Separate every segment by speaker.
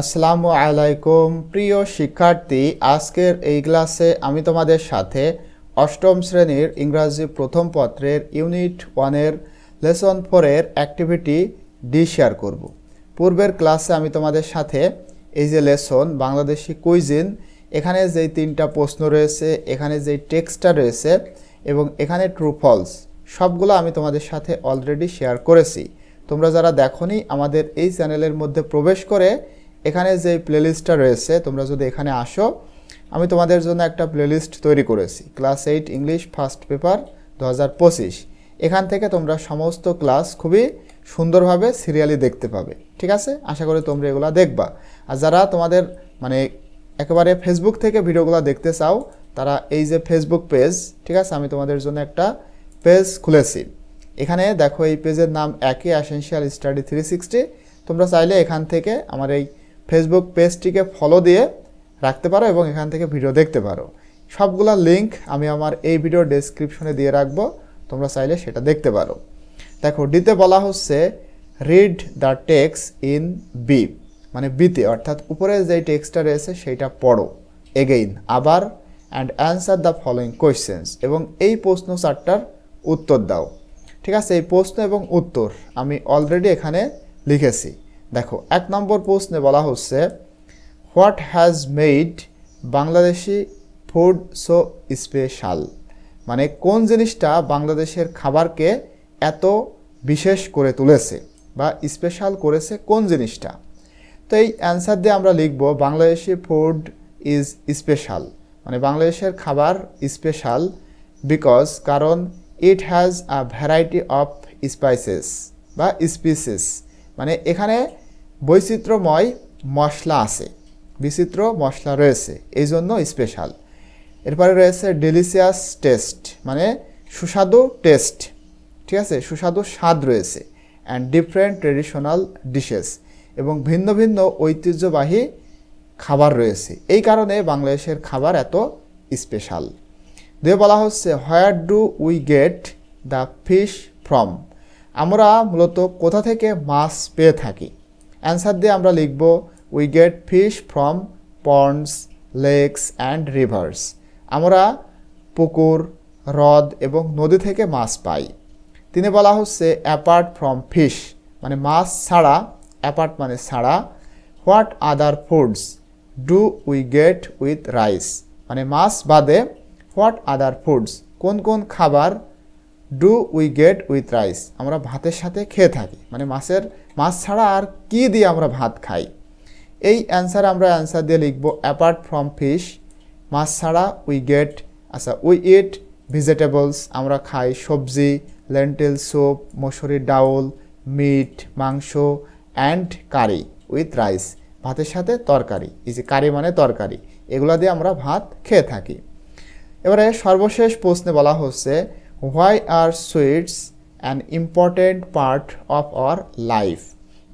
Speaker 1: আসসালামু আলাইকুম। প্রিয় শিক্ষার্থী, আজকের এই ক্লাসে আমি তোমাদের সাথে অষ্টম শ্রেণির ইংরাজি প্রথম পত্রের ইউনিট ওয়ানের লেসন ফোরের অ্যাক্টিভিটি ডি শেয়ার করব। পূর্বের ক্লাসে আমি তোমাদের সাথে এই যে লেসন, বাংলাদেশি কুইজিন, এখানে যেই তিনটা প্রশ্ন রয়েছে, এখানে যেই টেক্সটটা রয়েছে এবং এখানে ট্রু ফলস, সবগুলো আমি তোমাদের সাথে অলরেডি শেয়ার করেছি। তোমরা যারা দেখোনি, আমাদের এই চ্যানেলের মধ্যে প্রবেশ করে এখানে যে প্লেলিস্টটা রয়েছে, তোমরা যদি এখানে আসো, আমি তোমাদের জন্য একটা প্লেলিস্ট তৈরি করেছি। Class eight English first paper দু হাজার পঁচিশ। এখান থেকে তোমরা সমস্ত ক্লাস খুবই সুন্দরভাবে সিরিয়ালি দেখতে পাবে। ঠিক আছে? আশা করি তোমরা এগুলো দেখবা। আর যারা তোমাদের মানে একেবারে ফেসবুক থেকে ভিডিওগুলো দেখতে চাও, তারা এই যে ফেসবুক পেজ ঠিক আছে? আমি তোমাদের জন্য একটা পেজ খুলেছি। এখানে দেখো এই পেজের নাম একই অ্যাসেনশিয়াল স্টাডি থ্রি সিক্সটি তোমরা চাইলে এখান থেকে আমার এই ফেসবুক পেজটিকে ফলো দিয়ে রাখতে পারো এবং এখান থেকে ভিডিও দেখতে পারো। সবগুলা লিংক আমি আমার এই ভিডিও ডেসক্রিপশনে দিয়ে রাখব, তোমরা চাইলে সেটা দেখতে পারো। দেখো ডিতে বলা হচ্ছে read the text in B মানে বিতে অর্থাৎ উপরে যে টেক্সটটা রয়েছে সেইটা পড়ো এগেইন আবার and answer the following questions এবং এই প্রশ্ন চারটার উত্তর দাও। ঠিক আছে, এই প্রশ্ন এবং উত্তর আমি অলরেডি এখানে লিখেছি। দেখো, এক নম্বর প্রশ্নে বলা হচ্ছে, what has made Bangladeshi food so special? মানে কোন জিনিসটা বাংলাদেশের খাবারকে এত বিশেষ করে তুলেছে বা স্পেশাল করেছে কোন জিনিসটা? তো এই অ্যান্সার দিয়ে আমরা লিখব, বাংলাদেশি ফুড ইজ স্পেশাল। মানে বাংলাদেশের খাবার স্পেশাল বিকজ, কারণ it has a variety of spices বা স্পিসেস। মানে এখানে বৈচিত্র্যময় মশলা আছে, বিচিত্র মশলা রয়েছে, এই জন্য স্পেশাল এরপরে রয়েছে ডেলিসিয়াস টেস্ট মানে সুস্বাদু টেস্ট ঠিক আছে? সুস্বাদু স্বাদ রয়েছে অ্যান্ড ডিফারেন্ট ট্রেডিশনাল ডিশেস এবং ভিন্ন ভিন্ন ঐতিহ্যবাহী খাবার রয়েছে। এই কারণে বাংলাদেশের খাবার এত স্পেশাল দিয়ে বলা হচ্ছে where do we get the fish from আমরা মূলত কোথা থেকে মাছ পেয়ে থাকি? অ্যান্সার দিয়ে আমরা লিখব we get fish from ponds lakes and rivers আমরা পুকুর, হ্রদ এবং নদী থেকে মাছ পাই। তিনি বলা হচ্ছে অ্যাপার্ট ফ্রম ফিশ মানে মাছ ছাড়া অ্যাপার্ট মানে ছাড়া what other foods do we get with rice মানে মাছ বাদে হোয়াট আদার ফুডস কোন কোন খাবার do we get with rice আমরা ভাতের সাথে খেয়ে থাকি। মানে মাছের, মাছ ছাড়া আর কি দিয়ে আমরা ভাত খাই? এই অ্যান্সার আমরা অ্যান্সার দিয়ে লিখব অ্যাপার্ট ফ্রম ফিশ মাছ ছাড়া উই গেট আচ্ছা উই ইট ভেজিটেবলস আমরা খাই সবজি লেন্টেল স্যুপ মসুরির ডাউল মিট মাংস অ্যান্ড কারি উইথ রাইস ভাতের সাথে তরকারি। এই যে কারি মানে তরকারি, এগুলো দিয়ে আমরা ভাত খেয়ে থাকি। এবারে সর্বশেষ প্রশ্নে বলা হচ্ছে why are sweets an important part of our life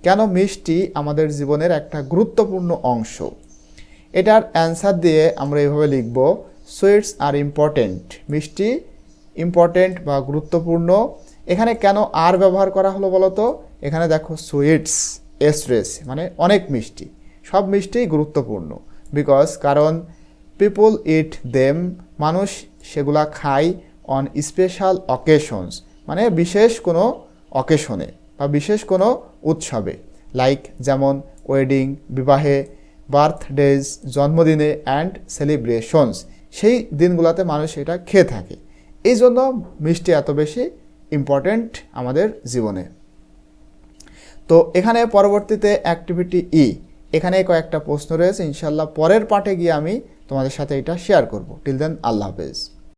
Speaker 1: কেন মিষ্টি আমাদের জীবনের একটা গুরুত্বপূর্ণ অংশ? এটার অ্যান্সার দিয়ে আমরা এইভাবে লিখব সুইটস আর ইম্পর্টেন্ট মিষ্টি ইম্পর্টেন্ট বা গুরুত্বপূর্ণ। এখানে কেন আর ব্যবহার করা হলো বলো তো এখানে দেখো সুইটস এস রয়েছে মানে অনেক মিষ্টি। সব মিষ্টিই গুরুত্বপূর্ণ। বিকজ কারণ পিপল ইট দেম মানুষ সেগুলা খায় অন স্পেশাল অকেশনস মানে বিশেষ কোনো অকেশনে বা বিশেষ কোনো উৎসবে। লাইক যেমন ওয়েডিং বিবাহে বার্থডেজ জন্মদিনে অ্যান্ড সেলিব্রেশনস সেই দিনগুলোতে মানুষ এটা খেয়ে থাকে। এই জন্য মিষ্টি এত বেশি ইম্পর্ট্যান্ট আমাদের জীবনে। তো এখানে পরবর্তীতে অ্যাক্টিভিটি ই এখানে কয়েকটা প্রশ্ন রয়েছে ইনশাল্লাহ পরের পাঠে গিয়ে আমি তোমাদের সাথে এটা শেয়ার করব। টিল দেন আল্লাহ হাফেজ।